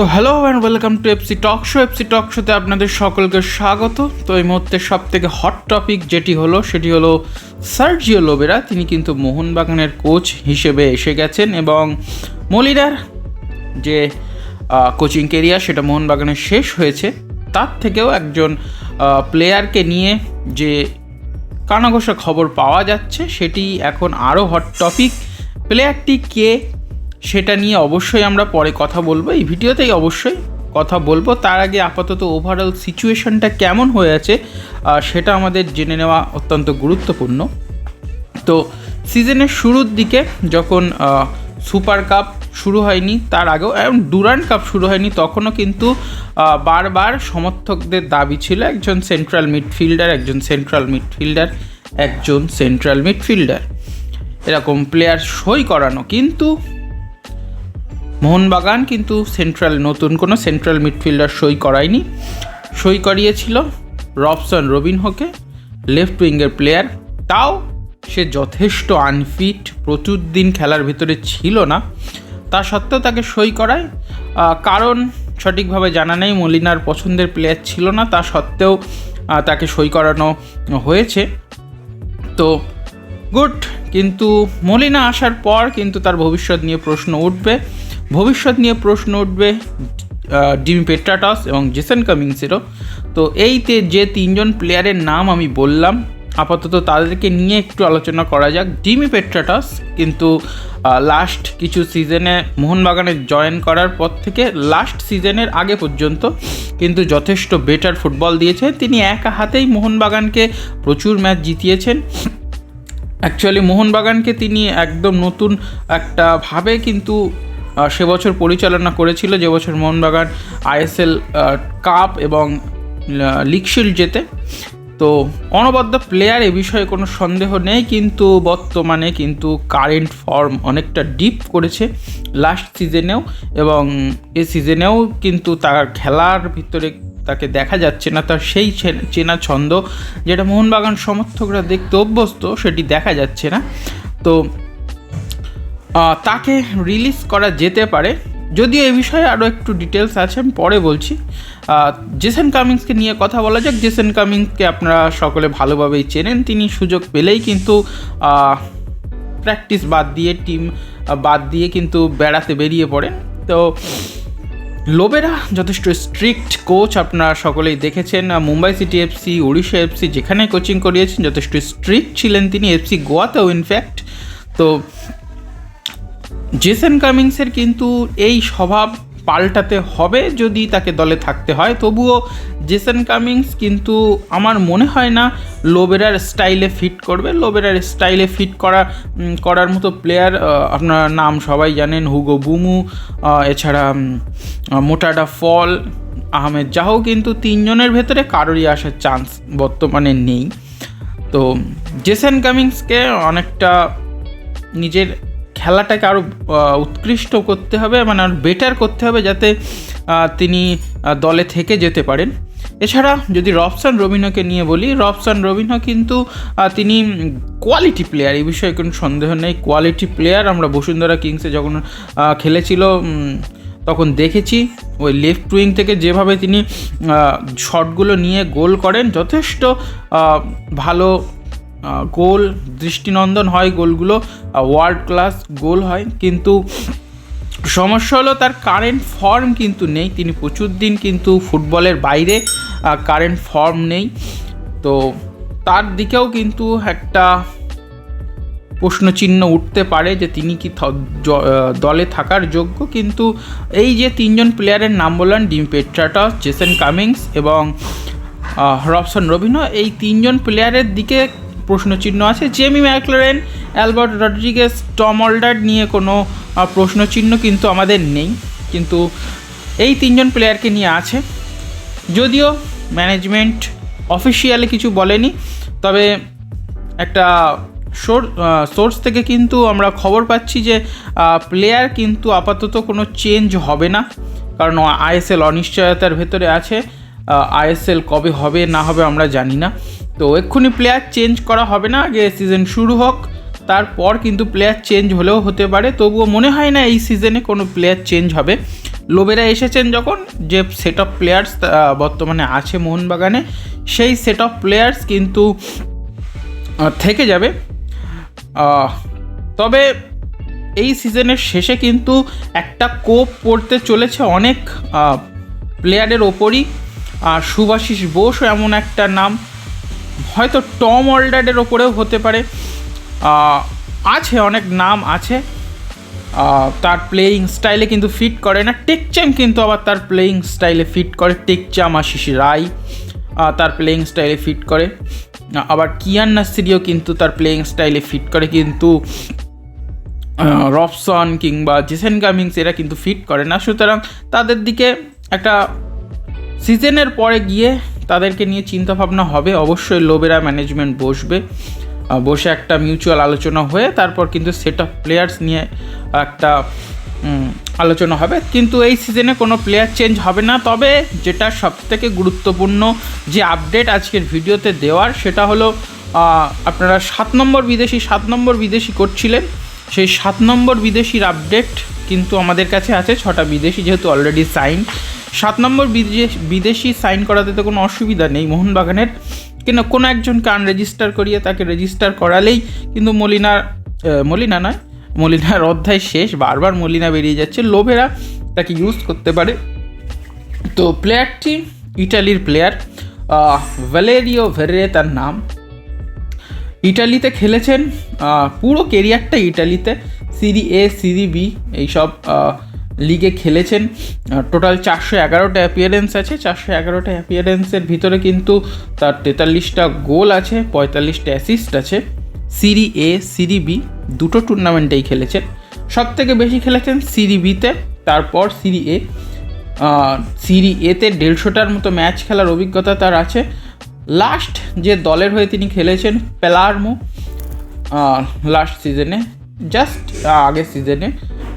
তো hello and welcome to FC talk show FC talk শোতে আপনাদের সকলকে স্বাগত। তো এই মুহূর্তে সব থেকে হট টপিক যেটি হলো, সেটি হলো সার্জিও লোবেরা তিনি কিন্তু মোহনবাগানের কোচ হিসেবে এসে গেছেন এবং মলিরার যে কোচিং কেরিয়ার সেটা মোহনবাগানের শেষ হয়েছে। তার থেকেও একজন প্লেয়ারকে নিয়ে যে কানাঘোষা খবর পাওয়া যাচ্ছে, সেটি এখন আরও হট টপিক প্লেয়ারটি কে সেটা নিয়ে অবশ্যই আমরা পরে কথা বলব। এই ভিডিওতেই অবশ্যই কথা বলব। তার আগে আপাতত ওভারঅল সিচুয়েশনটা কেমন হয়ে আছে সেটা আমাদের জেনে নেওয়া অত্যন্ত গুরুত্বপূর্ণ। তো সিজনের শুরুর দিকে যখন সুপার কাপ শুরু হয়নি, তার আগেও এবং ডুরান্ড কাপ শুরু হয়নি, তখনও কিন্তু বারবার সমর্থকদের দাবি ছিল একজন সেন্ট্রাল মিডফিল্ডার একজন সেন্ট্রাল মিডফিল্ডার একজন সেন্ট্রাল মিডফিল্ডার এরকম প্লেয়ার সই করানো। কিন্তু মোহনবাগান, কিন্তু সেন্ট্রাল নতুন কোনো সেন্ট্রাল মিডফিল্ডার সই করায়নি। সই করিয়েছিল রবসন রবিনহোকে লেফট উইঙ্গের প্লেয়ার তাও সে যথেষ্ট আনফিট প্রচুর দিন খেলার ভিতরে ছিল না। তা সত্ত্বেও তাকে সই করায়। কারণ সঠিকভাবে জানা নেই, মলিনার পছন্দের প্লেয়ার ছিল না। তা সত্ত্বেও তাকে সই করানো হয়েছে। তো গুড, কিন্তু মলিনা আসার পর কিন্তু তার ভবিষ্যৎ নিয়ে প্রশ্ন উঠবে। ভবিষ্যৎ নিয়ে প্রশ্ন উঠবে ডিমি পেট্রাটস এবং জেসন কামিংসেরও। তো এই তে যে তিনজন প্লেয়ারের নাম আমি বললাম, আপাতত তাদেরকে নিয়ে একটু আলোচনা করা যাক। ডিমি পেট্রাটস কিন্তু লাস্ট কিছু সিজনে মোহনবাগানে জয়েন করার পর থেকে লাস্ট সিজনের আগে পর্যন্ত কিন্তু যথেষ্ট বেটার ফুটবল দিয়েছেন। তিনি একা হাতেই মোহনবাগানকে প্রচুর ম্যাচ জিতিয়েছেন। অ্যাকচুয়ালি মোহনবাগানকে তিনি একদম নতুন একটা ভাবে কিন্তু সে বছর পরিচালনা করেছিল, যে বছর মোহনবাগান আইএসএল কাপ এবং লিগ শিল্ড জেতে। তো অনবদ্য প্লেয়ার এ বিষয়ে কোনো সন্দেহ নেই, কিন্তু বর্তমানে কিন্তু কারেন্ট ফর্ম অনেকটা ডিপ করেছে লাস্ট সিজনেও এবং এ সিজনেও কিন্তু তার খেলার ভিতরে তাকে দেখা যাচ্ছে না, তার সেই চেনা ছন্দ যেটা মোহনবাগান সমর্থকরা দেখতে অভ্যস্ত সেটি দেখা যাচ্ছে না। তো তাকে রিলিজ করা যেতে পারে। যদিও এই বিষয়ে আরও একটু ডিটেলস আছে, আমি পরে বলছি। জেসন কামিংসকে নিয়ে কথা বলা যাক। জেসন কামিংসকে আপনারা সকলে ভালোভাবেই চেনেন। তিনি সুযোগ পেলেই কিন্তু প্র্যাকটিস বাদ দিয়ে টিম বাদ দিয়ে কিন্তু বেড়াতে বেরিয়ে পড়েন। তো লোবেরা যথেষ্ট স্ট্রিক্ট কোচ আপনারা সকলেই দেখেছেন। Mumbai city FC Odisha FC যেখানে কোচিং করিয়েছেন, যথেষ্ট স্ট্রিক্ট ছিলেন তিনি। এফসি গোয়াতেও ইনফ্যাক্ট তো জেসন কামিংসের কিন্তু এই স্বভাব পাল্টাতে হবে যদি তাকে দলে থাকতে হয়। তবুও জেসন কামিংস কিন্তু আমার মনে হয় না লোবেরার স্টাইলে ফিট করবে। লোবেরার স্টাইলে ফিট করা করার মতো প্লেয়ার আপনার নাম সবাই জানেন, হুগো বুমু এছাড়া মোটাডা ফল, আহমেদ জাহো কিন্তু তিনজনের ভেতরে কারোরই আসার চান্স বর্তমানে নেই। তো জেসন কামিংসকে অনেকটা নিজের খেলাটাকে আরও উৎকৃষ্ট করতে হবে মানে আরও বেটার করতে হবে যাতে তিনি দলে থেকে যেতে পারেন। এছাড়া যদি রবসান রবিনকে নিয়ে বলি রবসান রবিনহ কিন্তু তিনি কোয়ালিটি প্লেয়ার এই বিষয়ে কোনো সন্দেহ নেই। কোয়ালিটি প্লেয়ার আমরা বসুন্ধরা কিংসে যখন খেলেছিল তখন দেখেছি, ওই লেফট উইং থেকে যেভাবে তিনি শটগুলো নিয়ে গোল করেন, যথেষ্ট ভালো গোল, দৃষ্টিনন্দন হয় গোলগুলো ওয়ার্ল্ড ক্লাস গোল হয়, কিন্তু সমস্যা হলো তার কারেন্ট ফর্ম কিন্তু নেই, তিনি প্রচুর দিন কিন্তু ফুটবলের বাইরে কারেন্ট ফর্ম নেই। তো তার দিকেও কিন্তু একটা প্রশ্নচিহ্ন উঠতে পারে যে তিনি কি দলে থাকার যোগ্য, কিন্তু এই যে তিনজন প্লেয়ারের নাম বললেন ডিম পেট্রাটস, জেসন কামিংস এবং রবসন রবিনো এই তিনজন প্লেয়ারের দিকে প্রশ্নচিহ্ন আছে। Jamie McLaren, Albert Rodriguez Tom Aldred নিয়ে কোনো প্রশ্নচিহ্ন কিন্তু আমাদের নেই। কিন্তু এই তিনজন প্লেয়ারকে নিয়ে আছে। যদিও ম্যানেজমেন্ট অফিসিয়ালি কিছু বলেনি, তবে একটা সোর্স থেকে কিন্তু আমরা খবর পাচ্ছি যে প্লেয়ার কিন্তু আপাতত কোনো চেঞ্জ হবে না। কারণ আইএসএল অনিশ্চয়তার ভেতরে আছে। আইএসএল কবে হবে না হবে আমরা জানি না। তো এক্ষুনি প্লেয়ার চেঞ্জ করা হবে না, আগে সিজন শুরু হোক, তারপর কিন্তু প্লেয়ার চেঞ্জ হলেও হতে পারে। তবুও মনে হয় না এই সিজনে কোনো প্লেয়ার চেঞ্জ হবে। লোবেরা এসেছেন যখন, যে সেট অফ প্লেয়ার্স বর্তমানে আছে মোহনবাগানে, সেই সেট অফ প্লেয়ার্স কিন্তু থেকে যাবে। তবে এই সিজনের শেষে কিন্তু একটা কোপ পড়তে চলেছে অনেক প্লেয়ারের ওপরই। আর সুভাষিস বোসও এমন একটা নাম হয়তো টম অলডারের ওপরেও হতে পারে। আছে অনেক নাম আছে। তার প্লেয়িং স্টাইলে কিন্তু ফিট করে না। টেকচাম কিন্তু আবার তার প্লেয়িং স্টাইলে ফিট করে। টেকচাম আশিস রায় তার প্লেয়িং স্টাইলে ফিট করে। আবার কিয়ান নাসিরিও কিন্তু তার প্লেয়িং স্টাইলে ফিট করে। কিন্তু আহ, রবসন কিংবা জেসেন কামিংস এরা কিন্তু ফিট করে না। সুতরাং তাদের দিকে একটা সিজনের পরে গিয়ে তাদেরকে নিয়ে চিন্তা ভাবনা হবে। অবশ্যই লোবেরা ম্যানেজমেন্ট বসবে। বসে একটা মিউচুয়াল আলোচনা হয়ে তারপর কিন্তু সেট অফ প্লেয়ার্স নিয়ে একটা আলোচনা হবে। কিন্তু এই সিজনে কোনো প্লেয়ার চেঞ্জ হবে না। তবে যেটা সবথেকে গুরুত্বপূর্ণ যে আপডেট আজকের ভিডিওতে দেওয়ার সেটা হলো আপনারা সাত নম্বর বিদেশি, সাত নম্বর বিদেশি করছিলেন। সেই সাত নম্বর বিদেশির আপডেট কিন্তু আমাদের কাছে আছে। ছটা বিদেশি যেহেতু অলরেডি সাইন সাত নম্বর বিদেশ- সাইন করাতে তো কোনো অসুবিধা নেই। মোহনবাগানের কেন কোনো একজনকে আনরেজিস্টার করিয়ে তাকে রেজিস্টার করালেই কিন্তু মলিনার আহ, মলিনা নয় মলিনার অধ্যায় শেষ বারবার মলিনা বেরিয়ে যাচ্ছে। লোভেরা তাকে ইউজ করতে পারে। তো প্লেয়ারটি ইটালির প্লেয়ার ভ্যালেরিও ভেরে তার নাম। ইটালিতে খেলেছেন পুরো কেরিয়ারটা ইটালিতে। সিরি এ সিরি বি এইসব লিগে খেলেছেন। টোটাল চারশো এগারোটা অ্যাপিয়ারেন্স আছে। চারশো এগারোটা অ্যাপিয়ারেন্সের ভিতরে কিন্তু তার তেতাল্লিশটা গোল আছে, পঁয়তাল্লিশটা অ্যাসিস্ট আছে। সিরি এ সিরি বি দুটো টুর্নামেন্টেই খেলেছেন। সব থেকে বেশি খেলেছেন সিরি বিতে তারপর সিরি এ সিরি এতে দেড়শোটার মতো ম্যাচ খেলার অভিজ্ঞতা তার আছে। লাস্ট যে দলের হয়ে তিনি খেলেছেন পেলারমো লাস্ট সিজনে জাস্ট আগের সিজনে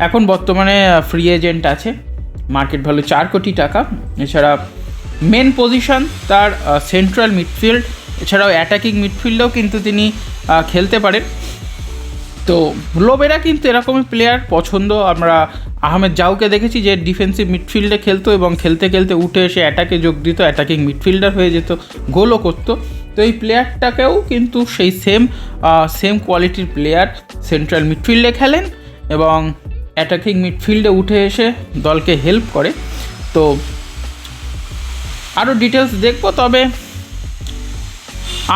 এখন বর্তমানে ফ্রি এজেন্ট আছে মার্কেট ভ্যালু চার কোটি টাকা। এছাড়া মেন পজিশন তার সেন্ট্রাল মিডফিল্ড এছাড়াও অ্যাটাকিং মিডফিল্ডেও কিন্তু তিনি খেলতে পারেন। তো লোবেরা কিন্তু এরকমই প্লেয়ার পছন্দ। আমরা আহমেদ জাউকে দেখেছি যে ডিফেন্সিভ মিডফিল্ডে খেলতো এবং খেলতে খেলতে উঠে এসে অ্যাটাকে যোগ দিত অ্যাটাকিং মিডফিল্ডার হয়ে যেত গোলও করতো। তো এই প্লেয়ারটাকেও কিন্তু সেই সেম সেম কোয়ালিটির প্লেয়ার সেন্ট্রাল মিডফিল্ডে খেলেন এবং অ্যাটাকিং মিডফিল্ডে উঠে এসে দলকে হেল্প করে। তো আরও ডিটেলস দেখব, তবে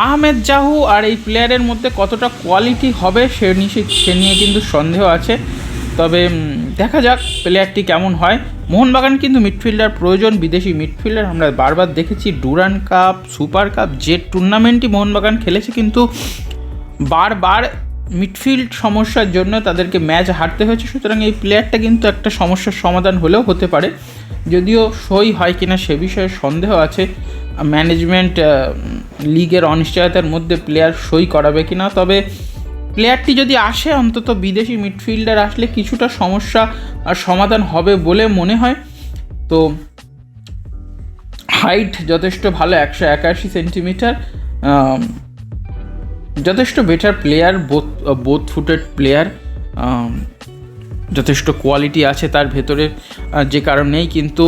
আহমেদ জাহু আর এই প্লেয়ারের মধ্যে কতটা কোয়ালিটি হবে সে নিয়ে সে নিয়ে কিন্তু সন্দেহ আছে। তবে দেখা যাক প্লেয়ারটি কেমন হয়। মোহনবাগান কিন্তু মিডফিল্ডার প্রয়োজন, বিদেশি মিডফিল্ডার আমরা বারবার দেখেছি। ডুরান কাপ সুপার কাপ যে টুর্নামেন্টই মোহনবাগান খেলেছে কিন্তু বারবার মিডফিল্ড সমস্যার জন্য তাদেরকে ম্যাচ হারতে হয়েছে। সুতরাং এই প্লেয়ারটা কিন্তু একটা সমস্যার সমাধান হলেও হতে পারে। যদিও সই হয় কিনা সে বিষয়ে সন্দেহ আছে। ম্যানেজমেন্ট লিগের অনিশ্চয়তার মধ্যে প্লেয়ার সই করাবে কিনা। তবে প্লেয়ারটি যদি আসে, অন্তত বিদেশি মিডফিল্ডার আসলে কিছুটা সমস্যা আর সমাধান হবে বলে মনে হয়। তো হাইট যথেষ্ট ভালো, একশো একাশি সেন্টিমিটার যথেষ্ট better player both both footed player যথেষ্ট কোয়ালিটি আছে তার ভেতরে যে কারণেই কিন্তু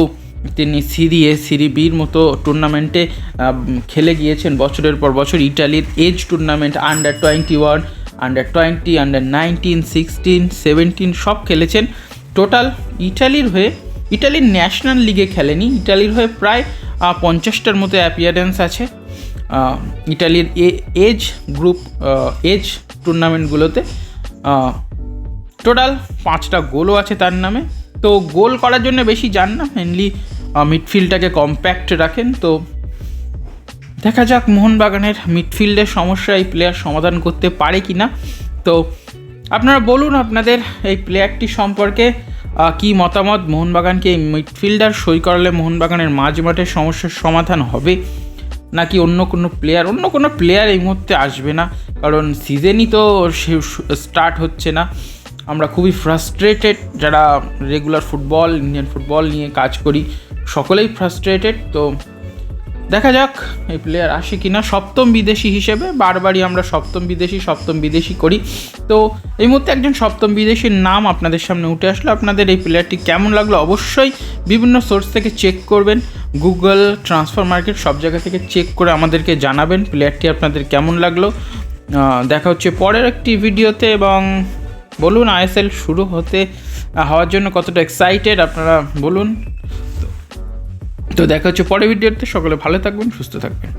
তিনি সিরি এ সিরি বির মতো টুর্নামেন্টে খেলে গিয়েছেন বছরের পর বছর। ইটালির age tournament under twenty one under twenty under nineteen sixteen seventeen সব খেলেছেন। টোটাল ইটালির হয়ে ইটালির ন্যাশনাল লিগে খেলেনি। ইটালির হয়ে প্রায় পঞ্চাশটার মতো অ্যাপিয়ারেন্স আছে। ইটালির এজ গ্রুপ এজ টুর্নামেন্টগুলোতে টোটাল পাঁচটা গোলও আছে তার নামে। তো গোল করার জন্য বেশি যান না মেনলি মিডফিল্ডটাকে কম্প্যাক্ট রাখেন। তো দেখা যাক মোহনবাগানের মিডফিল্ডের সমস্যা এই প্লেয়ার সমাধান করতে পারে কি না তো আপনারা বলুন আপনাদের এই প্লেয়ারটি সম্পর্কে কি মতামত? মোহনবাগানকে এই মিডফিল্ডার সই করালে মোহনবাগানের মাঝ মাঠের সমস্যার সমাধান হবে? নাকি অন্য কোনো প্লেয়ার অন্য কোনো প্লেয়ার এই মুহূর্তে আসবে না। কারণ সিজনই তো স্টার্ট হচ্ছে না। আমরা খুবই ফ্রাস্ট্রেটেড যারা রেগুলার ফুটবল ইন্ডিয়ান ফুটবল নিয়ে কাজ করি, সকলেই ফ্রাস্ট্রেটেড তো দেখা যাক এই প্লেয়ার আসে কি না সপ্তম বিদেশি হিসেবে বারবারই আমরা সপ্তম বিদেশি সপ্তম বিদেশি করি। তো এই মুহূর্তে একজন সপ্তম বিদেশির নাম আপনাদের সামনে উঠে আসলো। আপনাদের এই প্লেয়ারটি কেমন লাগল অবশ্যই বিভিন্ন সোর্স থেকে চেক করবেন। গুগল ট্রান্সফার মার্কেট সব জায়গা থেকে চেক করে আমাদেরকে জানাবেন। প্লেয়ারটি আপনাদের কেমন লাগল? দেখা হচ্ছে পরের একটি ভিডিওতে এবং বলুন আইএসএল শুরু হতে হওয়ার জন্য কতটা এক্সাইটেড আপনারা বলুন। তো দেখা হচ্ছে পরের ভিডিওতে সকলে ভালো থাকবেন, সুস্থ থাকবেন।